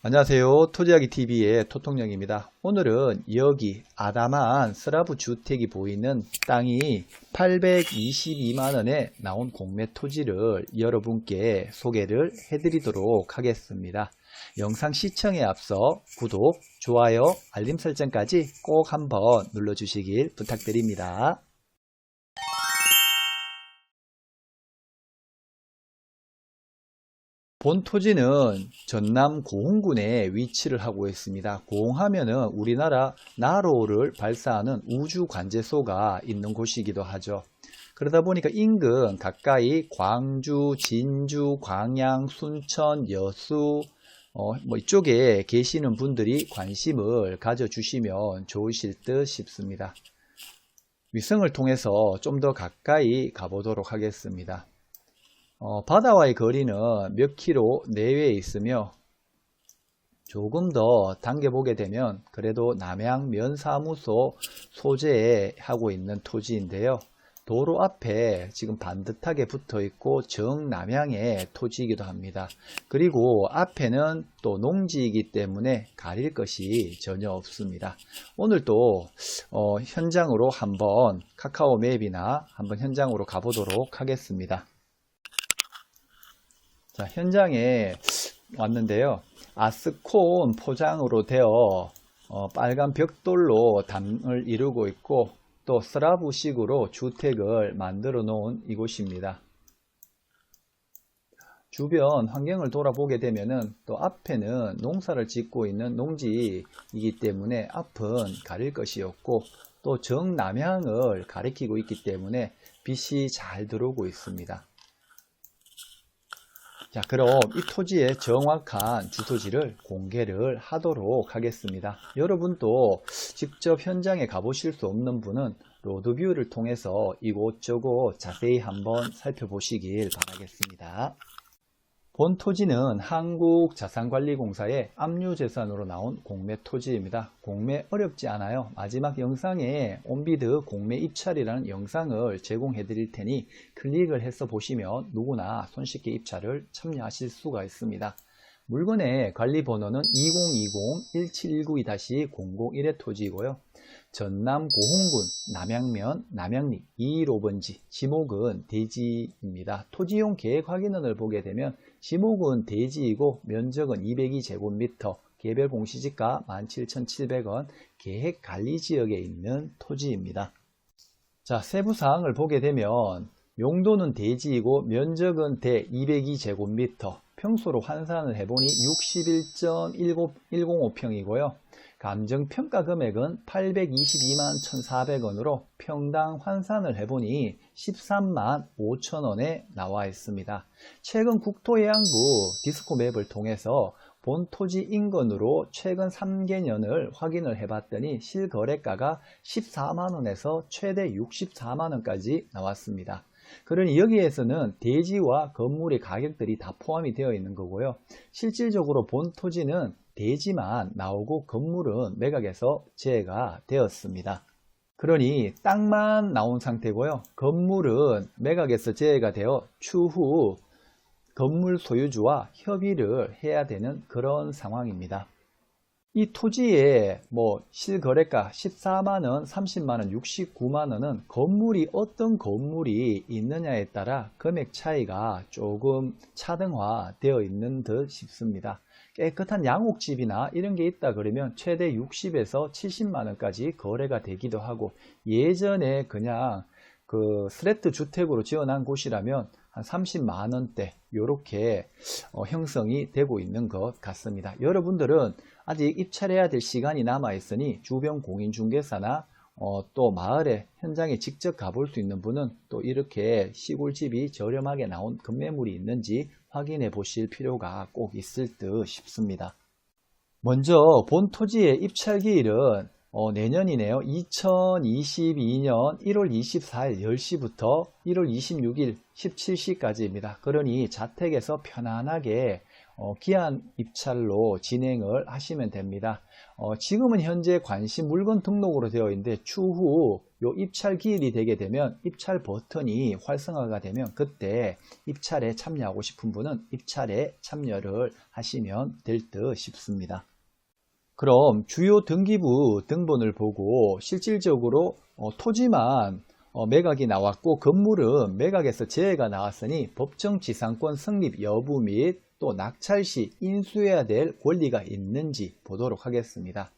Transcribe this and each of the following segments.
안녕하세요. 토지하기 TV의 토통령입니다. 오늘은 여기 아담한 스라브 주택이 보이는 땅이 822만원에 나온 공매 토지를 여러분께 소개를 해드리도록 하겠습니다. 영상 시청에 앞서 구독, 좋아요, 알림 설정까지 꼭 한번 눌러주시길 부탁드립니다. 본 토지는 전남 고흥군에 위치를 하고 있습니다. 고흥하면은 우리나라 나로를 발사하는 우주 관제소가 있는 곳이기도 하죠. 그러다 보니까 인근 가까이 광주, 진주, 광양, 순천, 여수, 어, 뭐 이쪽에 계시는 분들이 관심을 가져주시면 좋으실 듯 싶습니다. 위성을 통해서 좀 더 가까이 가보도록 하겠습니다. 어, 바다와의 거리는 몇 킬로 내외에 있으며 조금 더 당겨보게 되면 그래도 남양 면사무소 소재에 하고 있는 토지인데요. 도로 앞에 지금 반듯하게 붙어 있고 정남향의 토지이기도 합니다. 그리고 앞에는 또 농지이기 때문에 가릴 것이 전혀 없습니다. 오늘 또 어, 현장으로 한번 카카오 맵이나 한번 현장으로 가보도록 하겠습니다. 자, 현장에 왔는데요. 아스콘 포장으로 되어 어, 빨간 벽돌로 담을 이루고 있고 또 스라브식으로 주택을 만들어 놓은 이곳입니다. 주변 환경을 돌아보게 되면은 또 앞에는 농사를 짓고 있는 농지이기 때문에 앞은 가릴 것이 없고 또 정남향을 가리키고 있기 때문에 빛이 잘 들어오고 있습니다. 자, 그럼 이 토지의 정확한 주소지를 공개를 하도록 하겠습니다. 여러분도 직접 현장에 가보실 수 없는 분은 로드뷰를 통해서 이곳저곳 자세히 한번 살펴보시길 바라겠습니다. 본 토지는 한국자산관리공사의 압류재산으로 나온 공매 토지입니다. 공매 어렵지 않아요. 마지막 영상에 온비드 공매 입찰이라는 영상을 제공해 드릴 테니 클릭을 해서 보시면 누구나 손쉽게 입찰을 참여하실 수가 있습니다. 물건의 관리 번호는 2020-1719-001의 토지이고요. 전남 고흥군 남양면 남양리 215번지 지목은 대지입니다. 토지용 계획 확인원을 보게 되면 지목은 대지이고 면적은 202제곱미터 개별 공시지가 17,700원 계획 관리 지역에 있는 토지입니다. 자 세부 사항을 보게 되면 용도는 대지이고 면적은 대 202제곱미터 평소로 환산을 해보니 61.1005평이고요. 감정평가 금액은 822만 1,400원으로 평당 환산을 해보니 13만 5천원에 나와 있습니다. 최근 국토해양부 디스코 맵을 통해서 본 토지 인건으로 최근 3개년을 확인을 해봤더니 실거래가가 14만원에서 최대 64만원까지 나왔습니다. 그러니 여기에서는 대지와 건물의 가격들이 다 포함이 되어 있는 거고요. 실질적으로 본 토지는 대지만 나오고 건물은 매각에서 제외가 되었습니다. 그러니 땅만 나온 상태고요. 건물은 매각에서 제외가 되어 추후 건물 소유주와 협의를 해야 되는 그런 상황입니다. 이 토지의 뭐 실거래가 14만원, 30만원, 69만원은 건물이 어떤 건물이 있느냐에 따라 금액 차이가 조금 차등화되어 있는 듯 싶습니다. 깨끗한 양옥집이나 이런 게 있다 그러면 최대 60에서 70만원까지 거래가 되기도 하고 예전에 그냥 그 스레트 주택으로 지어난 곳이라면 한 30만원대 이렇게 어, 형성이 되고 있는 것 같습니다. 여러분들은 아직 입찰해야 될 시간이 남아 있으니 주변 공인중개사나 어, 또 마을에 현장에 직접 가볼 수 있는 분은 또 이렇게 시골집이 저렴하게 나온 급매물이 있는지 확인해 보실 필요가 꼭 있을 듯 싶습니다. 먼저 본 토지의 입찰 기일은 어, 내년이네요. 2022년 1월 24일 10시부터 1월 26일 17시까지입니다. 그러니 자택에서 편안하게 어, 기한 입찰로 진행을 하시면 됩니다. 어, 지금은 현재 관심 물건 등록으로 되어 있는데 추후 요 입찰 기일이 되게 되면 입찰 버튼이 활성화가 되면 그때 입찰에 참여하고 싶은 분은 입찰에 참여를 하시면 될 듯 싶습니다. 그럼 주요 등기부 등본을 보고 실질적으로 어, 토지만 어, 매각이 나왔고 건물은 매각에서 제외가 나왔으니 법정 지상권 성립 여부 및 또 낙찰 시 인수해야 될 권리가 있는지 보도록 하겠습니다.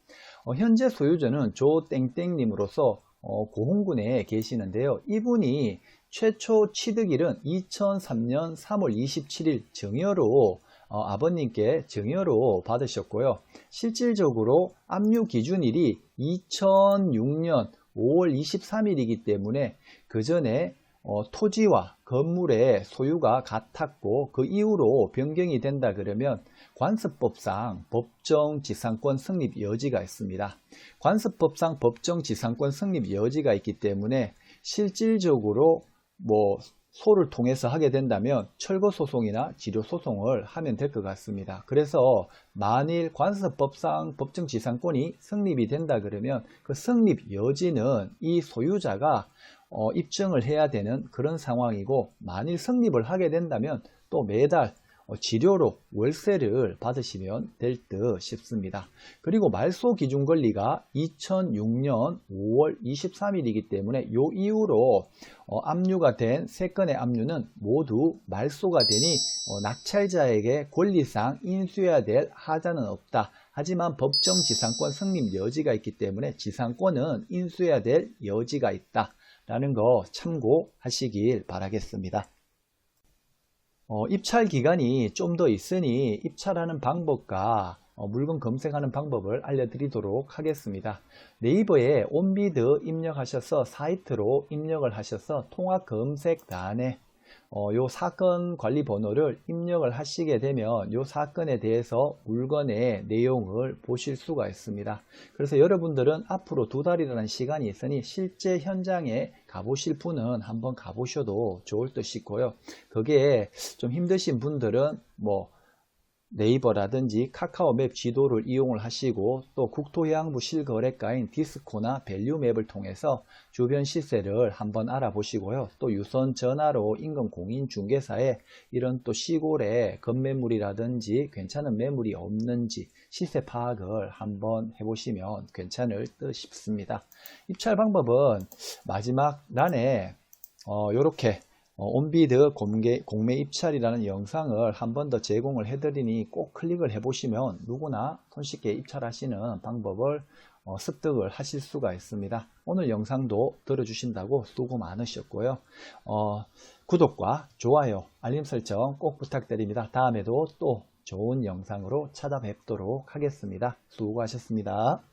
어, 현재 소유자는 조땡땡님으로서 어, 고흥군에 계시는데요. 이분이 최초 취득일은 2003년 3월 27일 정여로 어, 아버님께 정여로 받으셨고요. 실질적으로 압류 기준일이 2006년 5월 23일이기 때문에 그 전에 어, 토지와 건물의 소유가 같았고 그 이후로 변경이 된다 그러면 관습법상 법정 지상권 성립 여지가 있습니다. 관습법상 법정 지상권 성립 여지가 있기 때문에 실질적으로 뭐 소를 통해서 하게 된다면 철거 소송이나 지료 소송을 하면 될 것 같습니다. 그래서 만일 관습법상 법정 지상권이 성립이 된다 그러면 그 성립 여지는 이 소유자가 어, 입증을 해야 되는 그런 상황이고 만일 성립을 하게 된다면 또 매달 어, 지료로 월세를 받으시면 될 듯 싶습니다. 그리고 말소 기준 권리가 2006년 5월 23일이기 때문에 요 이후로 어, 압류가 된 세 건의 압류는 모두 말소가 되니 어, 낙찰자에게 권리상 인수해야 될 하자는 없다. 하지만 법정 지상권 성립 여지가 있기 때문에 지상권은 인수해야 될 여지가 있다. 라는 거 참고하시길 바라겠습니다. 어, 입찰 기간이 좀 더 있으니 입찰하는 방법과 어, 물건 검색하는 방법을 알려드리도록 하겠습니다. 네이버에 온비드 입력하셔서 사이트로 입력을 하셔서 통합 검색단에 어, 요 사건 관리 번호를 입력을 하시게 되면 요 사건에 대해서 물건의 내용을 보실 수가 있습니다. 그래서 여러분들은 앞으로 두 달이라는 시간이 있으니 실제 현장에 가보실 분은 한번 가보셔도 좋을 듯 싶고요. 그게 좀 힘드신 분들은 뭐 네이버라든지 카카오맵 지도를 이용을 하시고 또 국토해양부 실거래가인 디스코나 밸류맵을 통해서 주변 시세를 한번 알아보시고요. 또 유선 전화로 인근 공인 중개사에 이런 또 시골에 건매물이라든지 괜찮은 매물이 없는지 시세 파악을 한번 해보시면 괜찮을 듯 싶습니다. 입찰 방법은 마지막 란에 어, 요렇게 어, 온비드 공개, 공매 입찰이라는 영상을 한 번 더 제공을 해드리니 꼭 클릭을 해보시면 누구나 손쉽게 입찰하시는 방법을 어, 습득을 하실 수가 있습니다. 오늘 영상도 들어주신다고 수고 많으셨고요. 어, 구독과 좋아요, 알림 설정 꼭 부탁드립니다. 다음에도 또 좋은 영상으로 찾아뵙도록 하겠습니다. 수고하셨습니다.